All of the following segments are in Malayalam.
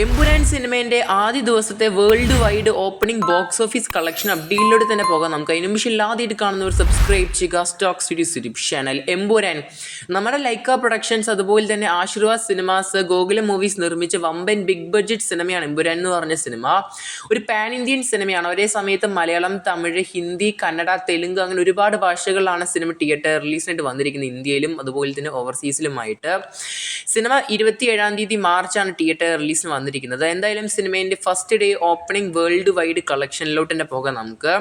എമ്പുരാൻ സിനിമേന്റെ ആദ്യ ദിവസത്തെ world wide opening box office collection അപ്ഡേറ്റിലൂടെ തന്നെ പോകാം നമുക്ക്. മുമ്പ് ആദ്യമായിട്ട് കാണുന്നവർ സബ്സ്ക്രൈബ് ചെയ്യുക. സ്റ്റോക്ക് സിറ്റി സിരിപ് ചാനൽ എംബുരാൻ നമ്മുടെ ലൈക്ക പ്രൊഡക്ഷൻസ് അതുപോലെ തന്നെ ആശീർവാദ് സിനിമാസ് ഗോകുലം മൂവീസ് നിർമ്മിച്ച വമ്പൻ ബിഗ് ബഡ്ജറ്റ് സിനിമയാണ് എംബുരാൻ എന്ന് പറഞ്ഞ സിനിമ ഒരു പാൻ ഇന്ത്യൻ സിനിമയാണ് ഒരേ സമയത്ത് മലയാളം തമിഴ് ഹിന്ദി കന്നഡ തെലുങ്ക് അങ്ങനെ ഒരുപാട് ഭാഷകളിലാണ് സിനിമ തിയേറ്റർ റിലീസിനായിട്ട് വന്നിരിക്കുന്നത് ഇന്ത്യയിലും അതുപോലെ തന്നെ ഓവർസീസിലുമായിട്ട് സിനിമ ഇരുപത്തി ഏഴാം തീയതി മാർച്ചാണ് തിയേറ്റർ റിലീസിന് വന്നിരിക്കുന്നത്. എന്തായാലും സിനിമേന്റെ first day opening world wide കളക്ഷനിലോട്ട് തന്നെ പോകാം നമുക്ക്.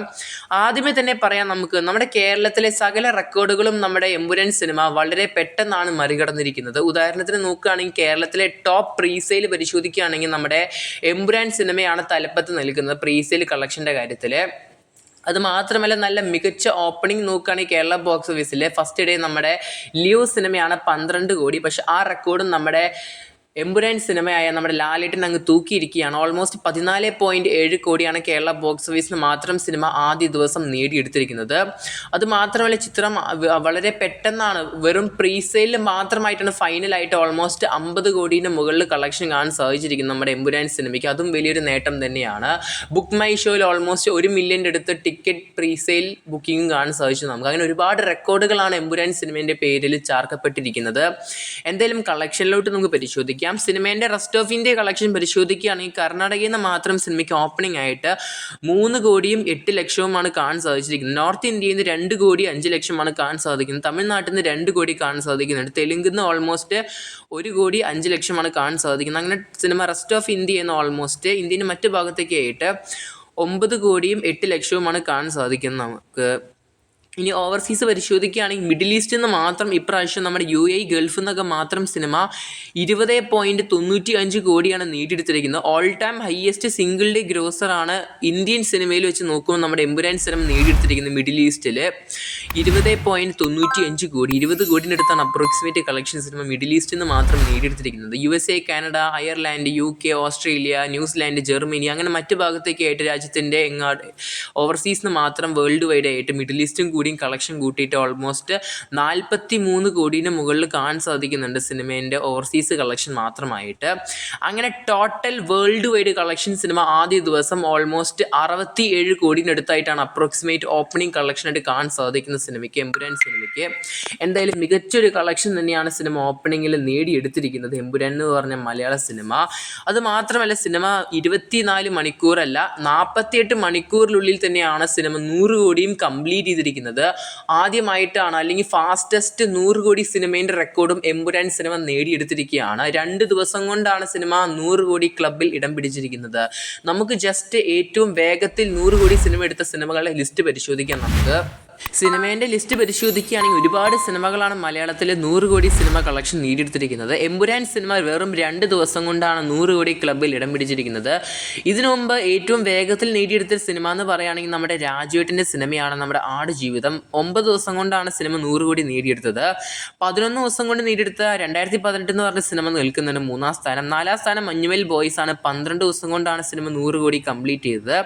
ആദ്യമേ തന്നെ പറയാം നമുക്ക് നമ്മുടെ കേരളത്തിലെ സകല റെക്കോർഡുകളും നമ്മുടെ എമ്പുരൻ സിനിമ വളരെ പെട്ടെന്നാണ് മറികടന്നിരിക്കുന്നത്. ഉദാഹരണത്തിന് നോക്കുകയാണെങ്കിൽ കേരളത്തിലെ ടോപ്പ് പ്രീസെയിൽ പരിശോധിക്കുകയാണെങ്കിൽ നമ്മുടെ എമ്പുരാൻ സിനിമയാണ് തലപ്പത്ത് നിൽക്കുന്നത് പ്രീസെയിൽ കളക്ഷന്റെ കാര്യത്തിൽ അത് മാത്രമല്ല നല്ല മികച്ച ഓപ്പണിംഗ് നോക്കുകയാണെങ്കിൽ കേരള ബോക്സ് ഓഫീസിലെ ഫസ്റ്റ് ഡേ നമ്മുടെ ലിയോ സിനിമയാണ് പന്ത്രണ്ട് കോടി. പക്ഷെ ആ റെക്കോർഡും നമ്മുടെ എമ്പുരാൻ സിനിമയായ നമ്മുടെ ലാലേട്ടൻ അങ്ങ് തൂക്കിയിരിക്കുകയാണ്. ഓൾമോസ്റ്റ് പതിനാല് പോയിന്റ് ഏഴ് കോടിയാണ് കേരള ബോക്സ് ഓഫീസിന് മാത്രം സിനിമ ആദ്യ ദിവസം നേടിയെടുത്തിരിക്കുന്നത്. അത് മാത്രമല്ല ചിത്രം വളരെ പെട്ടെന്നാണ് വെറും പ്രീസെയിലിൽ മാത്രമായിട്ടാണ് ഫൈനലായിട്ട് ഓൾമോസ്റ്റ് അമ്പത് കോടിയുടെ മുകളിൽ കളക്ഷൻ കാണാൻ സാധിച്ചിരിക്കുന്നത് നമ്മുടെ എമ്പുരാൻ സിനിമയ്ക്ക്. അതും വലിയൊരു നേട്ടം തന്നെയാണ്. ബുക്ക് മൈ ഷോയിൽ ഓൾമോസ്റ്റ് ഒരു മില്യന്റെ അടുത്ത് ടിക്കറ്റ് പ്രീസെയിൽ ബുക്കിംഗ് കാണാൻ സാധിച്ചു നമുക്ക്. അങ്ങനെ ഒരുപാട് റെക്കോർഡുകളാണ് എമ്പുരാൻ സിനിമേന്റെ പേരിൽ ചാർക്കപ്പെട്ടിരിക്കുന്നത്. എന്തായാലും കളക്ഷനിലോട്ട് നമുക്ക് പരിശോധിക്കാം. സിനിമേന്റെ റെസ്റ്റ് ഓഫ് ഇന്ത്യ കളക്ഷൻ പരിശോധിക്കുകയാണെങ്കിൽ കർണാടകയിൽ നിന്ന് മാത്രം സിനിമയ്ക്ക് ഓപ്പണിംഗ് ആയിട്ട് മൂന്ന് കോടിയും എട്ട് ലക്ഷവുമാണ് കാണാൻ സാധിച്ചിരിക്കുന്നത്. നോർത്ത് ഇന്ത്യയിൽ നിന്ന് രണ്ട് കോടി അഞ്ച് ലക്ഷമാണ് കാണാൻ സാധിക്കുന്നത്. തമിഴ്നാട്ടിൽ നിന്ന് രണ്ട് കോടി കാണാൻ സാധിക്കുന്നുണ്ട്. തെലുങ്കിൽ നിന്ന് ഓൾമോസ്റ്റ് ഒരു കോടി അഞ്ച് ലക്ഷമാണ് കാണാൻ സാധിക്കുന്നത്. അങ്ങനെ സിനിമ റെസ്റ്റ് ഓഫ് ഇന്ത്യ എന്ന് ഓൾമോസ്റ്റ് ഇന്ത്യന്റെ മറ്റു ഭാഗത്തേക്കായിട്ട് ഒമ്പത് കോടിയും എട്ട് ലക്ഷവുമാണ് കാണാൻ സാധിക്കുന്നത് നമുക്ക്. ഇനി ഓവർസീസ് പരിശോധിക്കുകയാണെങ്കിൽ മിഡിൽ ഈസ്റ്റിൽ നിന്ന് മാത്രം ഇപ്രാവശ്യം നമ്മുടെ യു എ ഗൾഫിൽ നിന്നൊക്കെ മാത്രം സിനിമ ഇരുപത് പോയിന്റ് തൊണ്ണൂറ്റി അഞ്ച് കോടിയാണ് നേടിയെടുത്തിരിക്കുന്നത്. All time highest single day ഗ്രോസറാണ് Indian സിനിമയിൽ വെച്ച് നോക്കുമ്പോൾ നമ്മുടെ എമ്പുരാൻ സിനിമ നേടിയെടുത്തിരിക്കുന്നത് മിഡിൽ ഈസ്റ്റിൽ ഇരുപത് പോയിന്റ് തൊണ്ണൂറ്റി അഞ്ച് കോടി ഇരുപത് കോടിന്റെ അടുത്താണ് അപ്രോക്സിമേറ്റ് കളക്ഷൻ സിനിമ മിഡിൽ ഈസ്റ്റിൽ നിന്ന് മാത്രം നേടിയെടുത്തിരിക്കുന്നത്. U S A Canada Ireland U K Australia New Zealand Germany അങ്ങനെ മറ്റ് ഭാഗത്തേക്കായിട്ട് രാജ്യത്തിന്റെ എങ്ങാട് ഓവർസീസിന് മാത്രം വേൾഡ് വൈഡ് ആയിട്ട് മിഡിൽ ഈസ്റ്റും കൂടിയും കളക്ഷൻ കൂട്ടിയിട്ട് ഓൾമോസ്റ്റ് നാൽപ്പത്തി മൂന്ന് കോടീന്റെ മുകളിൽ കാണാൻ സാധിക്കുന്നുണ്ട് സിനിമേന്റെ ഓവർസീസ് കളക്ഷൻ മാത്രമായിട്ട്. അങ്ങനെ ടോട്ടൽ വേൾഡ് വൈഡ് കളക്ഷൻ സിനിമ ആദ്യ ദിവസം ഓൾമോസ്റ്റ് അറുപത്തി ഏഴ് കോടിനടുത്തായിട്ടാണ് അപ്രോക്സിമേറ്റ് ഓപ്പണിംഗ് കളക്ഷൻ ആയിട്ട് കാണാൻ സാധിക്കുന്ന സിനിമയ്ക്ക് എമ്പുരാൻ സിനിമയ്ക്ക്. എന്തായാലും മികച്ചൊരു കളക്ഷൻ തന്നെയാണ് സിനിമ ഓപ്പണിങ്ങിൽ നേടിയെടുത്തിരിക്കുന്നത് എമ്പുരാൻ എന്ന് പറഞ്ഞ മലയാള സിനിമ അത് മാത്രമല്ല സിനിമ ഇരുപത്തിനാല് മണിക്കൂറല്ല നാൽപ്പത്തിയെട്ട് മണിക്കൂറിനുള്ളിൽ തന്നെയാണ് സിനിമ നൂറ് കോടിയും കംപ്ലീറ്റ് ചെയ്തിരിക്കുന്നത്. ആദ്യമായിട്ടാണ് അല്ലെങ്കിൽ ഫാസ്റ്റസ്റ്റ് നൂറ് കോടി സിനിമേന്റെ റെക്കോർഡും എമ്പുരാൻ സിനിമ നേടിയെടുത്തിരിക്കുകയാണ്. രണ്ട് ദിവസം കൊണ്ടാണ് സിനിമ നൂറ് കോടി ക്ലബിൽ ഇടം പിടിച്ചിരിക്കുന്നത്. നമുക്ക് ജസ്റ്റ് ഏറ്റവും വേഗത്തിൽ നൂറ് കോടി സിനിമ എടുത്ത സിനിമകളുടെ ലിസ്റ്റ് പരിശോധിക്കാം നമുക്ക്. സിനിമേന്റെ ലിസ്റ്റ് പരിശോധിക്കുകയാണെങ്കിൽ ഒരുപാട് സിനിമകളാണ് മലയാളത്തിലെ നൂറ് കോടി സിനിമ കളക്ഷൻ നേടിയെടുത്തിരിക്കുന്നത്. എമ്പുരാൻ സിനിമ വെറും രണ്ട് ദിവസം കൊണ്ടാണ് നൂറ് കോടി ക്ലബിൽ ഇടം പിടിച്ചിരിക്കുന്നത്. ഇതിനു മുമ്പ് ഏറ്റവും വേഗത്തിൽ നേടിയെടുത്ത സിനിമ എന്ന് പറയുകയാണെങ്കിൽ നമ്മുടെ രാജുവേട്ടിന്റെ സിനിമയാണ് നമ്മുടെ ആട് ജീവിതം. ഒമ്പത് ദിവസം കൊണ്ടാണ് സിനിമ നൂറ് കോടി നേടിയെടുത്തത്. പതിനൊന്ന് ദിവസം കൊണ്ട് നേടിയെടുത്ത രണ്ടായിരത്തി പതിനെട്ട് എന്ന് പറഞ്ഞ സിനിമ നിൽക്കുന്നുണ്ട് മൂന്നാം സ്ഥാനം. നാലാം സ്ഥാനം മഞ്ഞുമൽ ബോയ്സ് ആണ്. പന്ത്രണ്ട് ദിവസം കൊണ്ടാണ് സിനിമ നൂറ് കോടി കംപ്ലീറ്റ് ചെയ്തത്.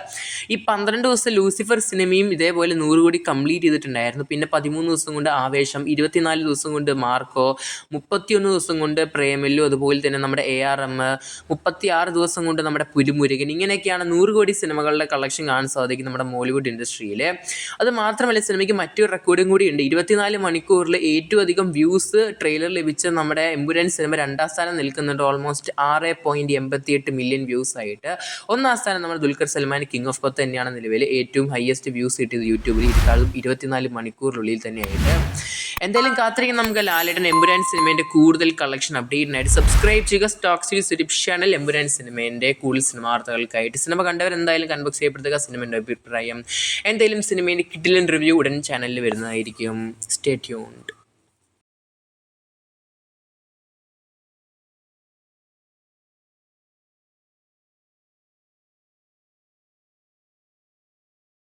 ഈ പന്ത്രണ്ട് ദിവസം ലൂസിഫർ സിനിമയും ഇതേപോലെ നൂറ് കോടി കംപ്ലീറ്റ് ചെയ്തിട്ടുണ്ടായിരുന്നു. പിന്നെ പതിമൂന്ന് ദിവസം കൊണ്ട് ആവേശം ഇരുപത്തിനാല് ദിവസം കൊണ്ട് മാർക്കോ മുപ്പത്തിയൊന്ന് ദിവസം കൊണ്ട് പ്രേമല്ലു അതുപോലെ തന്നെ നമ്മുടെ എ ആർ എം മുപ്പത്തി ആറ് ദിവസം കൊണ്ട് നമ്മുടെ പുരുമുരുകൻ ഇങ്ങനെയൊക്കെയാണ് നൂറ് കോടി സിനിമകളുടെ കളക്ഷൻ കാണാൻ സാധിക്കും നമ്മുടെ മോളിവുഡ് ഇൻഡസ്ട്രിയിൽ അത് മാത്രമല്ല സിനിമയ്ക്ക് മറ്റൊരു റെക്കോർഡും കൂടി ഉണ്ട്. ഇരുപത്തിനാല് മണിക്കൂറിൽ ഏറ്റവും അധികം വ്യൂസ് ട്രെയിലർ ലഭിച്ച നമ്മുടെ എമ്പുരാൻ സിനിമ രണ്ടാം സ്ഥാനം നിൽക്കുന്നുണ്ട്. ഓൾമോസ്റ്റ് ആറ് പോയിന്റ് എൺപത്തി എട്ട് മില്യൺ വ്യൂസ് ആയിട്ട്. ഒന്നാം സ്ഥാനം നമ്മുടെ ദുൽഖർ സൽമാൻ കിങ് ഓഫ് പത്ത് തന്നെയാണ് നിലവിൽ ഏറ്റവും ഹയസ്റ്റ് വ്യൂസ് കിട്ടിയത് യൂട്യൂബിൽ ഇരുപത്തി ഇരുപത്തിനാല് മണിക്കൂറിനുള്ളിൽ തന്നെയായിട്ട്. എന്തായാലും കാത്തിരിക്കും നമുക്ക് ലാലേട്ടൻ എമ്പുരാൻ സിനിമേന്റെ കൂടുതൽ കളക്ഷൻ അപ്ഡേറ്റിനായിട്ട് സബ്സ്ക്രൈബ് ചെയ്യുക. Stock series YouTube channel Empuraan സിനിമേന്റെ കൂടുതൽ സിനിമ വാർത്തകൾക്കായിട്ട് സിനിമ കണ്ടവർ എന്തായാലും കൺബോക്സ് ചെയ്യപ്പെടുത്തുക. സിനിമേന്റെ അഭിപ്രായം എന്തായാലും സിനിമേന്റെ കിട്ടിലൻ റിവ്യൂ ഉടൻ ചാനലിൽ വരുന്നതായിരിക്കും. Stay tuned